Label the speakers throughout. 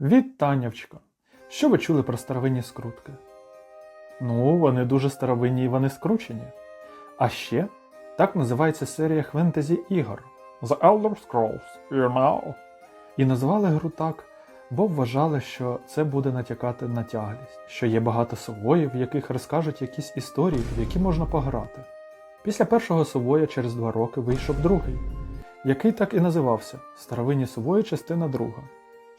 Speaker 1: Вітаннячко! Що ви чули про старовинні скрутки? Ну, вони дуже старовинні і вони скручені. А ще так називається серія фентезі ігор The Elder Scrolls, you know. І назвали гру так, бо вважали, що це буде натякати на тяглість, що є багато совоїв, в яких розкажуть якісь історії, в які можна пограти. Після першого совоя через два роки вийшов другий, який так і називався Старовинні сової частина друга.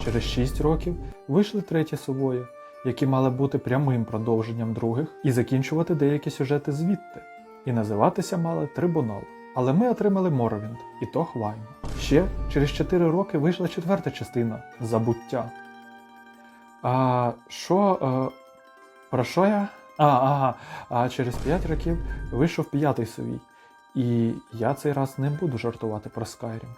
Speaker 1: Через 6 років вийшли треті сувої, які мали бути прямим продовженням других і закінчувати деякі сюжети звідти, і називатися мали Трибунал. Але ми отримали Моровінд, і то хвайно. Ще через 4 роки вийшла четверта частина Забуття. А що. Е, про що я? А, ага, а через 5 років вийшов п'ятий сувій. І я цей раз не буду жартувати про Скайрім.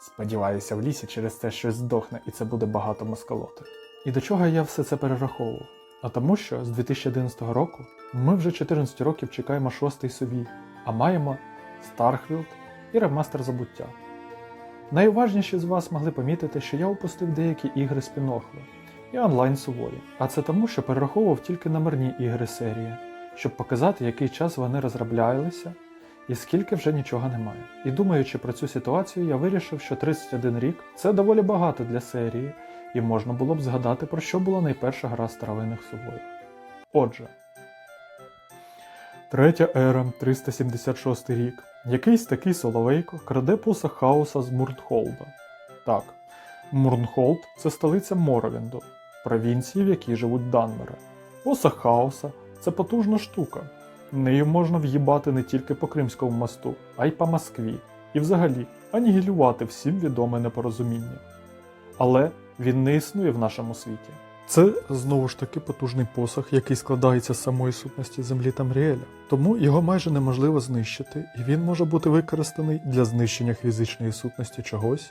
Speaker 1: Сподіваюся, в лісі через це щось здохне, і це буде багато маскалоти. І до чого я все це перераховував? А тому, що з 2011 року ми вже 14 років чекаємо шостий сувій, а маємо Стархвілд і ремастер забуття. Найуважніші з вас могли помітити, що я упустив деякі ігри спінохви і онлайн сувої, а це тому, що перераховував тільки номерні ігри серії, щоб показати, який час вони розроблялися і скільки вже нічого немає. І думаючи про цю ситуацію, я вирішив, що 31 рік це доволі багато для серії, і можна було б згадати, про що була найперша гра старовинних сувоїв. Отже, третя ера, 376 рік. Якийсь такий Соловейко краде посох хаоса з Мурнхолда. Так, Мурнхолд це столиця Моровінду, провінції, в якій живуть Данмери. Посох хаоса це потужна штука. Нею можна в'їбати не тільки по Кримському мосту, а й по Москві, і взагалі анігілювати всім відоме непорозуміння. Але він не існує в нашому світі. Це знову ж таки потужний посох, який складається з самої сутності землі Тамріеля, тому його майже неможливо знищити, і він може бути використаний для знищення фізичної сутності чогось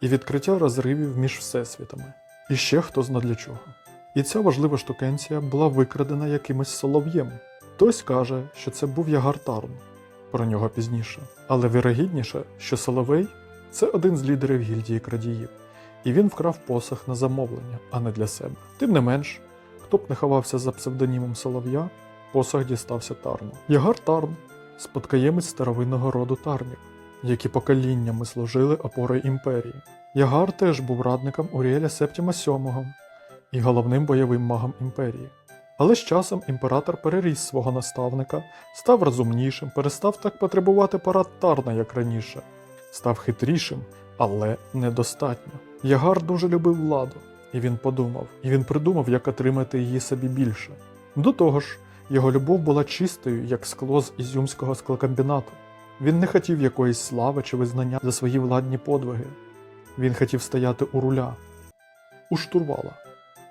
Speaker 1: і відкриття розривів між всесвітами. І ще хто зна для чого. І ця важлива штукенція була викрадена якимось солов'єм. Хтось каже, що це був Ягар Тарн, про нього пізніше. Але вірогідніше, що Соловей це один з лідерів гільдії крадіїв, і він вкрав посох на замовлення, а не для себе. Тим не менш, хто б не ховався за псевдонімом Солов'я, посох дістався Тарну. Ягар Тарн спадкоємець старовинного роду Тарнів, які поколіннями служили опорою імперії. Ягар теж був радником Уріеля Септіма VII і головним бойовим магом імперії. Але з часом імператор переріс свого наставника, став розумнішим, перестав так потребувати парад Тарна, як раніше, став хитрішим, але недостатньо. Ягар дуже любив владу, і він подумав, і він придумав, як отримати її собі більше. До того ж, його любов була чистою, як скло з ізюмського склокомбінату. Він не хотів якоїсь слави чи визнання за свої владні подвиги. Він хотів стояти у руля, у штурвала,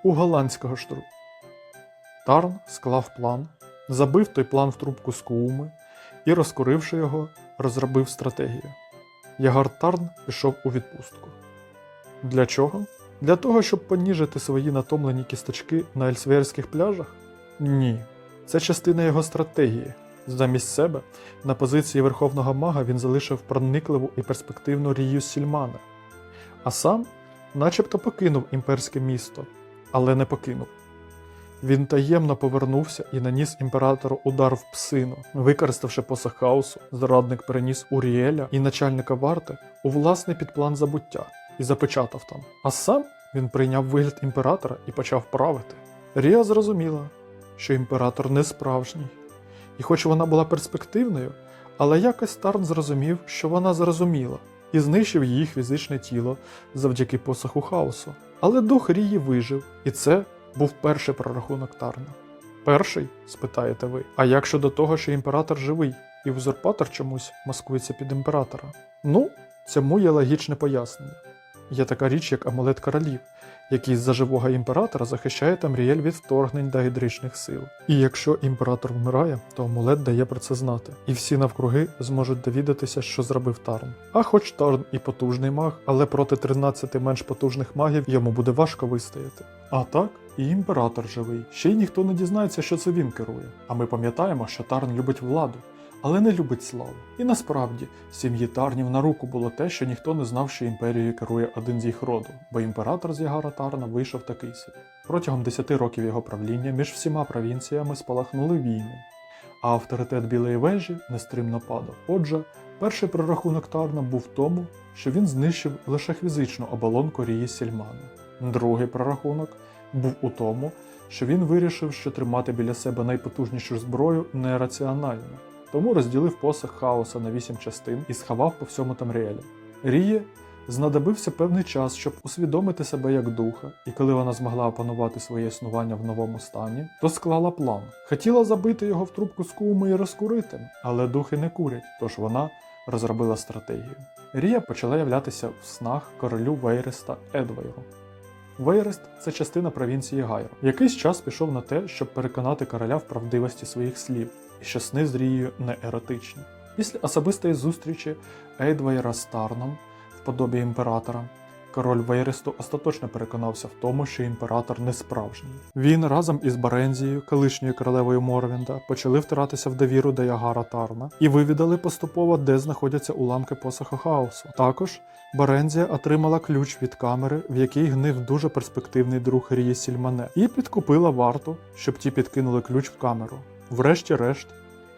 Speaker 1: у голландського штурвала. Тарн склав план, забив той план в трубку з кууми і, розкуривши його, розробив стратегію. Ягар Тарн пішов у відпустку. Для чого? Для того, щоб поніжити свої натомлені кісточки на ельсверських пляжах? Ні. Це частина його стратегії. Замість себе на позиції верховного мага він залишив проникливу і перспективну Рію Сільмана, а сам, начебто, покинув імперське місто, але не покинув. Він таємно повернувся і наніс імператору удар в псину, використавши посох хаосу, зрадник переніс Уріеля і начальника варти у власний підплан забуття і запечатав там. А сам він прийняв вигляд імператора і почав правити. Рія зрозуміла, що імператор не справжній, і хоч вона була перспективною, але якось Тарн зрозумів, що вона зрозуміла, і знищив її фізичне тіло завдяки посоху хаосу. Але дух Рії вижив, і це був перший прорахунок Тарна. Перший? спитаєте ви. А як щодо того, що імператор живий, і узурпатор чомусь маскується під імператора? Ну, цьому є логічне пояснення. Є така річ, як амулет королів, який з-за живого імператора захищає Тамріель від вторгнень дагідричних сил. І якщо імператор вмирає, то амулет дає про це знати, і всі навкруги зможуть довідатися, що зробив Тарн. А хоч Тарн і потужний маг, але проти 13 менш потужних магів йому буде важко вистояти. А так, і імператор живий. Ще й ніхто не дізнається, що це він керує. А ми пам'ятаємо, що Тарн любить владу, але не любить славу. І насправді сім'ї Тарнів на руку було те, що ніхто не знав, що імперією керує один з їх роду, бо імператор з Ягара Тарна вийшов такий собі. Протягом 10 років його правління між всіма провінціями спалахнули війни, а авторитет Білої вежі нестримно падав. Отже, перший прорахунок Тарна був в тому, що він знищив лише фізичну оболонку Рії Сільмана. Другий прорахунок був у тому, що він вирішив, що тримати біля себе найпотужнішу зброю нераціонально, тому розділив посох хаоса на вісім частин і сховав по всьому Тамріелі. Ріє знадобився певний час, щоб усвідомити себе як духа, і коли вона змогла опанувати своє існування в новому стані, то склала план. Хотіла забити його в трубку з куми і розкурити, але духи не курять, тож вона розробила стратегію. Рія почала являтися в снах королю Вейреста Едвейру. Вейрест це частина провінції Гайро. Якийсь час пішов на те, щоб переконати короля в правдивості своїх слів, і що сни з Рією не еротичні. Після особистої зустрічі Ейдвейра з Тарном в подобі імператора, король Вейресту остаточно переконався в тому, що імператор не справжній. Він разом із Барензією, колишньою королевою Морвінда, почали втиратися в довіру до Ягара Тарна і вивідали поступово, де знаходяться уламки посоха хаосу. Також Барензія отримала ключ від камери, в якій гнив дуже перспективний друг Рії Сільмане, і підкупила варту, щоб ті підкинули ключ в камеру. Врешті-решт,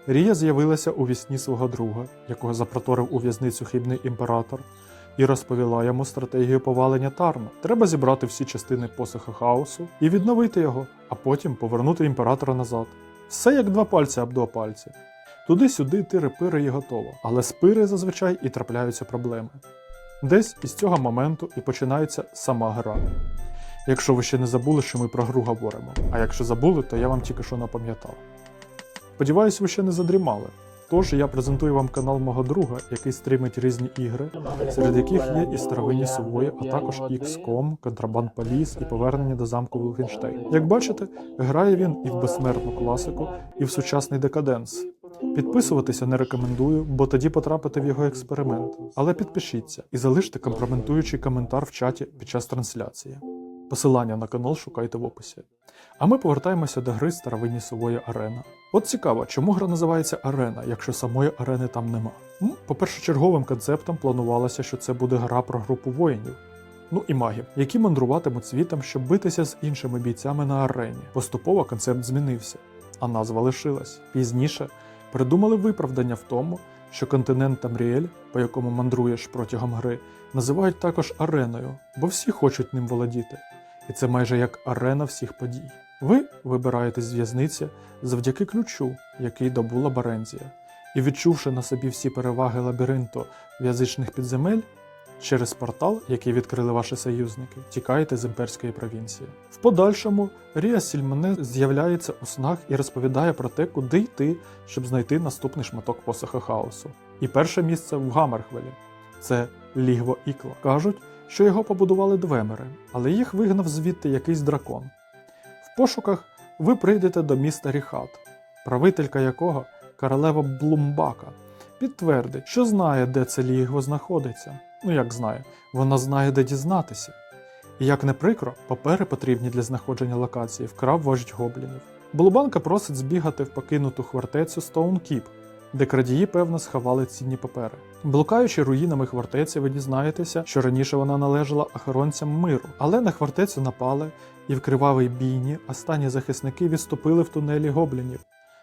Speaker 1: Рія з'явилася у вісні свого друга, якого запроторив у в'язницю хибний імператор, і розповіла йому стратегію повалення Тарна. Треба зібрати всі частини посоха хаосу і відновити його, а потім повернути імператора назад. Все як два пальці об два пальці. Туди-сюди тири-пири і готово. Але з пири зазвичай і трапляються проблеми. Десь із цього моменту і починається сама гра. Якщо ви ще не забули, що ми про гру говоримо. А якщо забули, то я вам тільки що напам'ятав. Сподіваюсь, ви ще не задрімали. Тож я презентую вам канал мого друга, який стрімить різні ігри, серед яких є і старовинні сувої, а також XCOM, Контрабанд Поліс і повернення до замку Волхенштейн. Як бачите, грає він і в безсмертну класику, і в сучасний декаденс. Підписуватися не рекомендую, бо тоді потрапите в його експеримент. Але підпишіться і залиште компрометуючий коментар в чаті під час трансляції. Посилання на канал шукайте в описі. А ми повертаємося до гри Старовинні Сувої Арена. От цікаво, чому гра називається Арена, якщо самої арени там нема. По першочерговим концептам планувалося, що це буде гра про групу воїнів. Ну і магів, які мандруватимуть світом, щоб битися з іншими бійцями на арені. Поступово концепт змінився, а назва лишилась. Пізніше придумали виправдання в тому, що континент Тамріель, по якому мандруєш протягом гри, називають також ареною, бо всі хочуть ним володіти. І це майже як арена всіх подій. Ви вибираєтесь з в'язниці завдяки ключу, який добула Барензія, і відчувши на собі всі переваги лабіринту в'язичних підземель, через портал, який відкрили ваші союзники, тікаєте з імперської провінції. В подальшому Рія Сільмане з'являється у снах і розповідає про те, куди йти, щоб знайти наступний шматок посоха хаосу. І перше місце в Гамерхвелі це Лігво Ікла. Кажуть, що його побудували двемери, але їх вигнав звідти якийсь дракон. В пошуках ви прийдете до міста Ріхат, правителька якого королева Блумбака, підтвердить, що знає, де це лігво знаходиться. Ну як знає, вона знає, де дізнатися. І як не прикро, папери потрібні для знаходження локації вкрав вождь гоблінів. Блубанка просить збігати в покинуту хвартецю Стоункіп, де крадії, певно, сховали цінні папери. Блукаючи руїнами хвартеці, ви дізнаєтеся, що раніше вона належала охоронцям миру, але на хвартецю напали, і в кривавій бійні останні захисники відступили в тунелі гоблінів,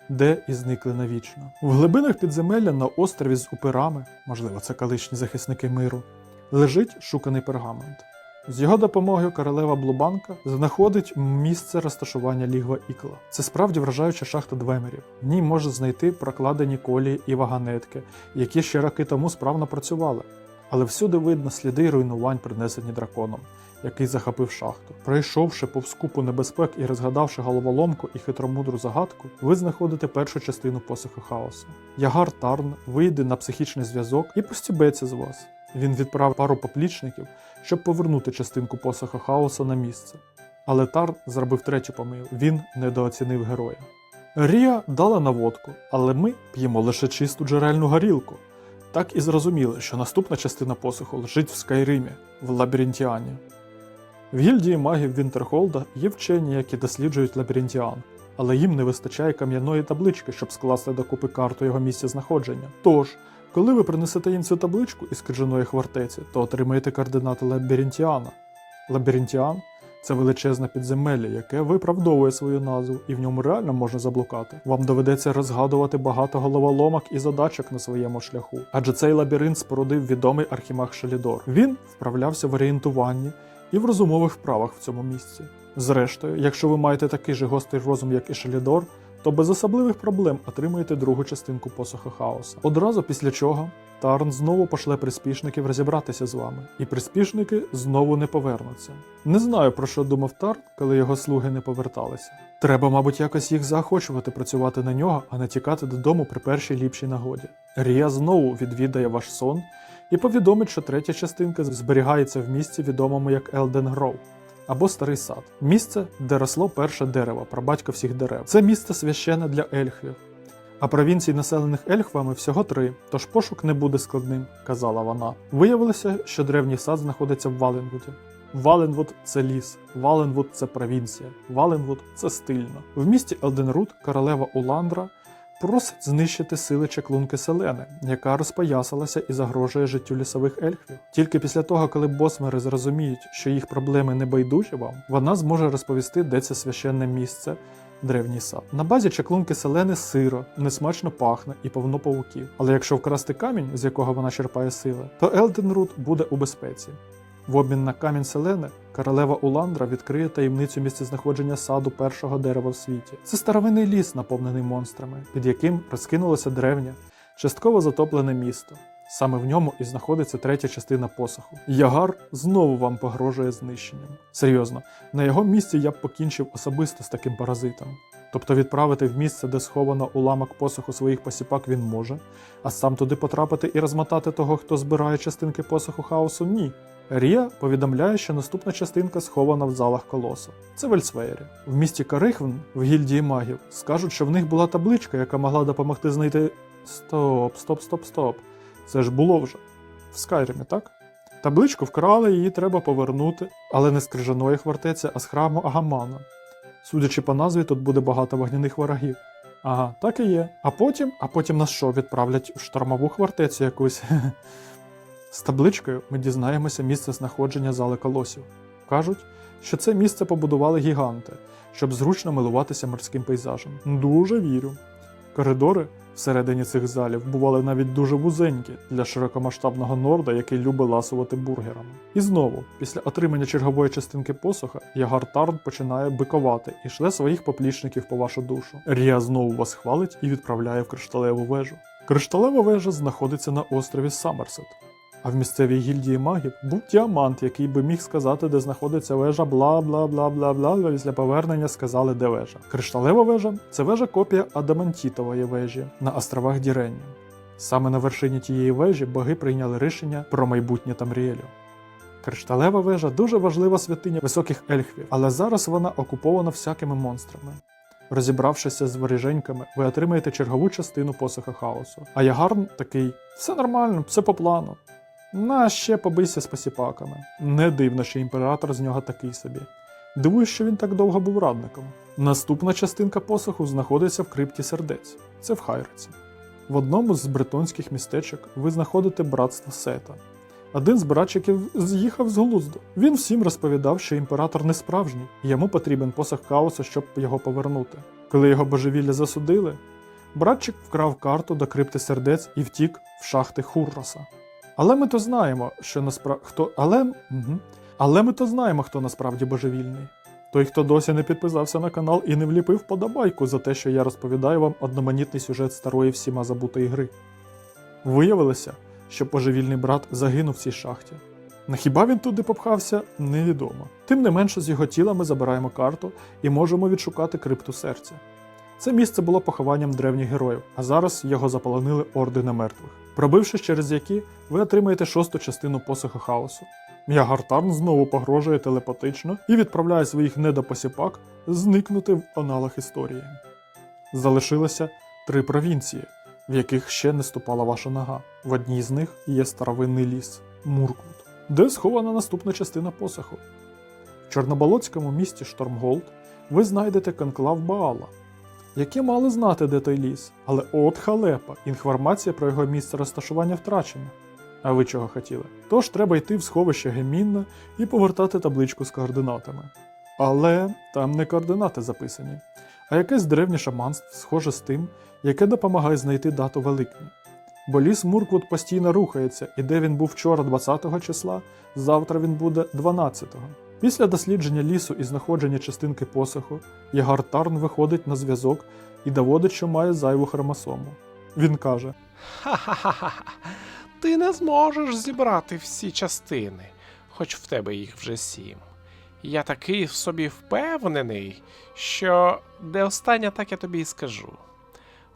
Speaker 1: де і зникли навічно. В глибинах підземелля на острові з упирами, можливо, це колишні захисники миру, лежить шуканий пергамент. З його допомогою королева Блубанка знаходить місце розташування лігва Ікла. Це справді вражаюча шахта двемерів. В ній можна знайти прокладені колії і ваганетки, які ще роки тому справно працювали. Але всюди видно сліди руйнувань, принесені драконом, який захопив шахту. Пройшовши повз купу небезпек і розгадавши головоломку і хитромудру загадку, ви знаходите першу частину посоху хаосу. Ягар Тарн вийде на психічний зв'язок і постібеться з вас. Він відправив пару поплічників, щоб повернути частинку посоха хаоса на місце. Але Тарн зробив третю помилку. Він недооцінив героя. Рія дала наводку, але ми п'ємо лише чисту джерельну горілку. Так і зрозуміли, що наступна частина посуху лежить в Скайримі, в Лабіринтіані. В гільдії магів Вінтерхолда є вчені, які досліджують лабіринтіан. але їм не вистачає кам'яної таблички, щоб скласти докупи карту його місця знаходження. Тож, коли ви принесете їм цю табличку із крижаної хвартеці, то отримаєте координати Лабіринтіана. Лабіринтіан це величезне підземелля, яке виправдовує свою назву, і в ньому реально можна заблукати. Вам доведеться розгадувати багато головоломок і задачок на своєму шляху. Адже цей лабіринт спорудив відомий архімаг Шелідор. Він вправлявся в орієнтуванні і в розумових вправах в цьому місці. Зрештою, якщо ви маєте такий же гострий розум, як і Шелідор, то без особливих проблем отримаєте другу частинку посоха хаоса. Одразу після чого Тарн знову пошле приспішників розібратися з вами, і приспішники знову не повернуться. Не знаю про що думав Тарн, коли його слуги не поверталися. Треба, мабуть, якось їх заохочувати працювати на нього, а не тікати додому при першій ліпшій нагоді. Рія знову відвідає ваш сон і повідомить, що третя частинка зберігається в місці, відомому як Елден Гроу або старий сад. Місце, де росло перше дерево, прабатько всіх дерев. Це місце священне для ельхвів. А провінцій, населених ельхвами, всього три, тож пошук не буде складним, казала вона. Виявилося, що древній сад знаходиться в Валенвуді. Валенвуд це ліс, Валенвуд це провінція, Валенвуд це стильно. В місті Елденрут королева Уландра просить знищити сили чаклунки Селени, яка розпоясалася і загрожує життю лісових ельфів. Тільки після того, коли босмери зрозуміють, що їх проблеми не байдужі вам, вона зможе розповісти, де це священне місце. Древній сад. На базі чаклунки селени сиро, несмачно пахне і повно павуків. Але якщо вкрасти камінь, з якого вона черпає сили, то Елденрут буде у безпеці. В обмін на камінь селени королева Уландра відкриє таємницю місцезнаходження саду першого дерева в світі. Це старовинний ліс, наповнений монстрами, під яким розкинулося древнє, частково затоплене місто. Саме в ньому і знаходиться третя частина посоху. Ягар знову вам погрожує знищенням. Серйозно, на його місці я б покінчив особисто з таким паразитом. Тобто відправити в місце, де сховано уламок посоху своїх посіпак, він може, а сам туди потрапити і розмотати того, хто збирає частинки посоху хаосу, ні. Рія повідомляє, що наступна частинка схована в залах колоса. Це в. В місті Карихвн, в гільдії магів, скажуть, що в них була табличка, яка могла допомогти знайти. Стоп, стоп, стоп, стоп. Це ж було вже. В Скайримі, так? Табличку вкрали, її треба повернути, але не з крижаної хвартеці, а з храму Агамана. Судячи по назві, тут буде багато вогняних ворогів. Ага, так і є. А потім, а потім нас що, відправлять в штормову хвартецю якусь. З табличкою ми дізнаємося місце знаходження зали колосів. Кажуть, що це місце побудували гіганти, щоб зручно милуватися морським пейзажем. Дуже вірю. Коридори всередині цих залів бували навіть дуже вузенькі для широкомасштабного норда, який любить ласувати бургерами. І знову, після отримання чергової частинки посоха, Ягар Тарн починає бикувати і шле своїх поплічників по вашу душу. Рія знову вас хвалить і відправляє в кришталеву вежу. Кришталева вежа знаходиться на острові Саммерсет. А в місцевій гільдії магів був діамант, який би міг сказати, де знаходиться вежа, бла бла бла бла бла. Після повернення сказали, де вежа. Кришталева вежа це вежа копія Адамантітової вежі на островах Діренні. Саме на вершині тієї вежі боги прийняли рішення про майбутнє Тамріелю. Кришталева вежа дуже важлива святиня високих ельфів, але зараз вона окупована всякими монстрами. Розібравшися з воріженьками, ви отримаєте чергову частину посоха хаосу. А Ягарн такий: все нормально, все по плану. На ще побийся з посіпаками. Не дивно, що імператор з нього такий собі. Дивуюсь, що він так довго був радником. Наступна частинка посоху знаходиться в крипті сердець. Це в Хайриці. В одному з бретонських містечок ви знаходите братство Сета. Один з братчиків з'їхав з глузду. Він всім розповідав, що імператор не справжній, йому потрібен посох хаосу, щоб його повернути. Коли його божевілля засудили, братчик вкрав карту до крипти сердець і втік в шахти Хурроса. Але ми то знаємо, що насправді хто. Але. Угу. Але ми то знаємо, хто насправді божевільний. Той, хто досі не підписався на канал і не вліпив подобайку за те, що я розповідаю вам одноманітний сюжет старої всіма забутої гри. Виявилося, що божевільний брат загинув в цій шахті. На хіба він туди попхався, невідомо. Тим не менше, з його тіла ми забираємо карту і можемо відшукати крипту серця. Це місце було похованням древніх героїв, а зараз його заполонили орди немертвих. Пробившись через які, ви отримаєте шосту частину посоха хаосу. Ягартарн знову погрожує телепатично і відправляє своїх недопосіпак зникнути в аналах історії. Залишилося три провінції, в яких ще не ступала ваша нога. В одній з них є старовинний ліс Муркут, де схована наступна частина посоху. В Чорноболоцькому місті Штормголд ви знайдете конклав Баала, які мали знати, де той ліс. Але от халепа, інформація про його місце розташування втрачена. А ви чого хотіли? Тож треба йти в сховище Гемінна і повертати табличку з координатами. Але там не координати записані, а якесь древнє шаманство, схоже з тим, яке допомагає знайти дату Великдня. Бо ліс Мурквуд постійно рухається, і де він був вчора 20-го числа, завтра він буде 12-го. Після дослідження лісу і знаходження частинки посоху, Ягар Тарн виходить на зв'язок і доводить, що має зайву хромосому. Він каже:
Speaker 2: Ха-ха-ха. Ти не зможеш зібрати всі частини, хоч в тебе їх вже сім. Я такий в собі впевнений, що де остання, так я тобі і скажу.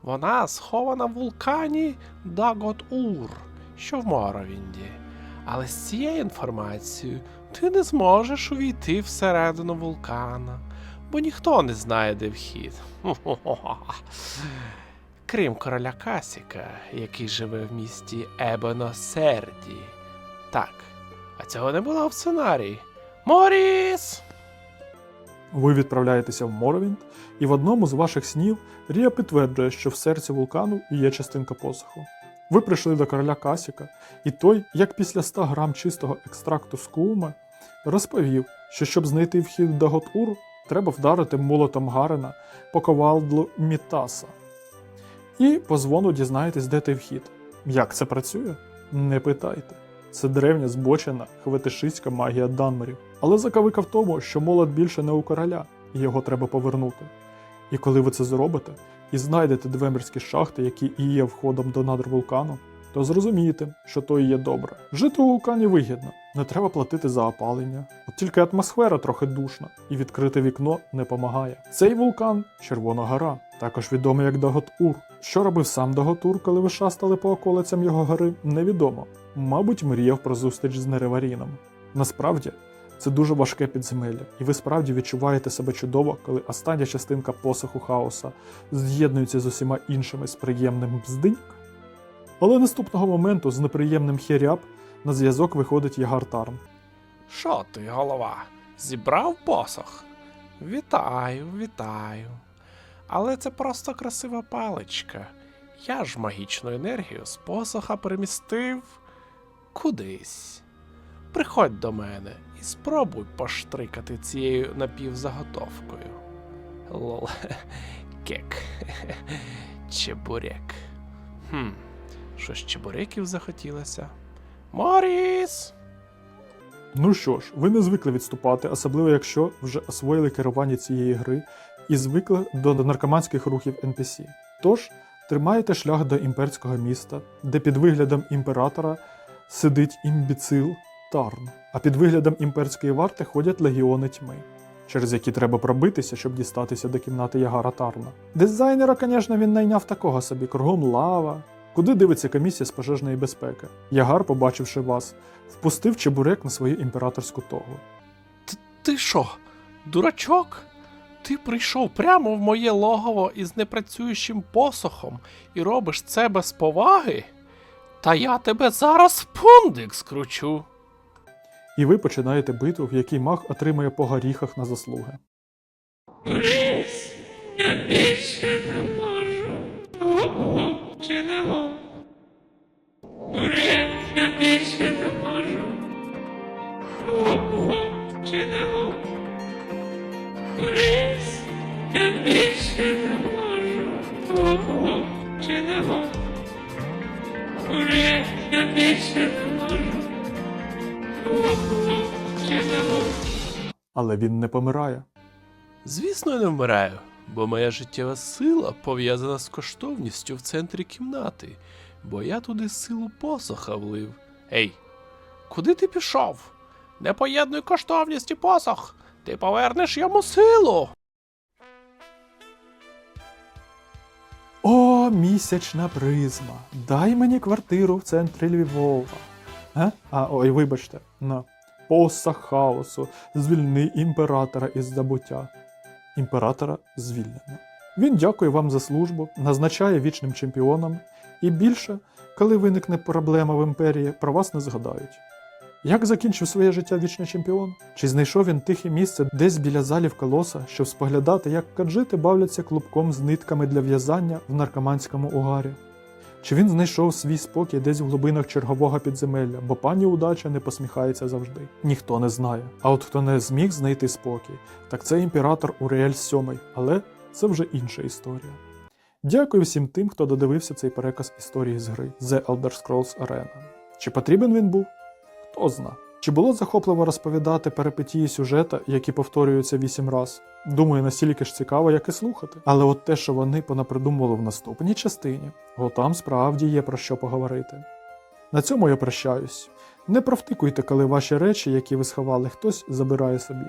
Speaker 2: Вона схована в вулкані Дагот-Ур, що в Моровінді. Але з цією інформацією ти не зможеш увійти всередину вулкана, бо ніхто не знає, де вхід. Крім короля Касіка, який живе в місті Ебоносерді. Так, а цього не було в сценарії. Моріс!
Speaker 1: Ви відправляєтеся в Моровінд, і в одному з ваших снів Рія підтверджує, що в серці вулкану є частинка посоху. Ви прийшли до короля Касіка, і той, як після 100 грам чистого екстракту з куума, розповів, що щоб знайти вхід в Дагот-Ур, треба вдарити молотом Гарена по ковалдлу Мітаса. І по дзвону дізнаєтесь, де той вхід. Як це працює? Не питайте. Це древня збочена хветишистська магія Данмерів. Але заковика в тому, що молот більше не у короля, і його треба повернути. І коли ви це зробите, і знайдете двемірські шахти, які і є входом до надр вулкану, то зрозумієте, що то і є добре. Жити у вулкані вигідно, не треба платити за опалення. От тільки атмосфера трохи душна, і відкрите вікно не помагає. Цей вулкан Червона гора, також відомий як Дагот-Ур. Що робив сам Даготур, коли ви шастали по околицям його гори, невідомо. Мабуть, мріяв про зустріч з Нереваріном. Насправді, це дуже важке підземелля, і ви справді відчуваєте себе чудово, коли остання частинка посоху хаоса з'єднується з усіма іншими з приємним бздиньк. Але наступного моменту з неприємним херяб на зв'язок виходить Ягар Тарн.
Speaker 2: Що ти, голова? Зібрав посох? Вітаю, вітаю. Але це просто красива паличка. Я ж магічну енергію з посоха перемістив кудись. Приходь до мене і спробуй поштрикати цією напівзаготовкою. Лол, кек. Чебурек. Хм, щось чебуреків захотілося. Моріс!
Speaker 1: Ну що ж, ви не звикли відступати, особливо якщо вже освоїли керування цієї гри і звикли до наркоманських рухів NPC. Тож тримаєте шлях до імперського міста, де під виглядом імператора сидить імбіцил Тарн, а під виглядом імперської варти ходять легіони тьми, через які треба пробитися, щоб дістатися до кімнати Ягара Тарна. Дизайнера, звісно, він найняв такого собі кругом лава. Куди дивиться комісія з пожежної безпеки? Ягар, побачивши вас, впустив чебурек на свою імператорську тогу.
Speaker 2: Ти що, дурачок? Ти прийшов прямо в моє логово із непрацюючим посохом і робиш це без поваги? Та я тебе зараз в пундик скручу.
Speaker 1: І ви починаєте битву, в якій маг отримує по горіхах на заслуги. Але він не помирає.
Speaker 2: Звісно, я не вмираю, бо моя життєва сила пов'язана з коштовністю в центрі кімнати, бо я туди силу посоха влив. Ей, куди ти пішов? Не поєднуй коштовність і посох. Ти повернеш йому силу.
Speaker 1: О, місячна призма! Дай мені квартиру в центрі Львова. Е? А, ой, вибачте, на посах хаосу, звільни імператора із забуття. Імператора звільнено. Він дякує вам за службу, назначає вічним чемпіоном, і більше, коли виникне проблема в імперії, про вас не згадають. Як закінчив своє життя вічний чемпіон? Чи знайшов він тихе місце десь біля залів колоса, щоб споглядати, як каджити бавляться клубком з нитками для в'язання в наркоманському угарі? Чи він знайшов свій спокій десь в глибинах чергового підземелля, бо пані удача не посміхається завжди? Ніхто не знає. А от хто не зміг знайти спокій, так це імператор Уріель VII, але це вже інша історія. Дякую всім тим, хто додивився цей переказ історії з гри The Elder Scrolls Arena. Чи потрібен він був? Хто зна. Чи було захопливо розповідати перипетії сюжета, які повторюються вісім раз? Думаю, настільки ж цікаво, як і слухати. Але от те, що вони понапридумували в наступній частині, там справді є про що поговорити. На цьому я прощаюсь. Не провтикуйте, коли ваші речі, які ви сховали, хтось забирає собі.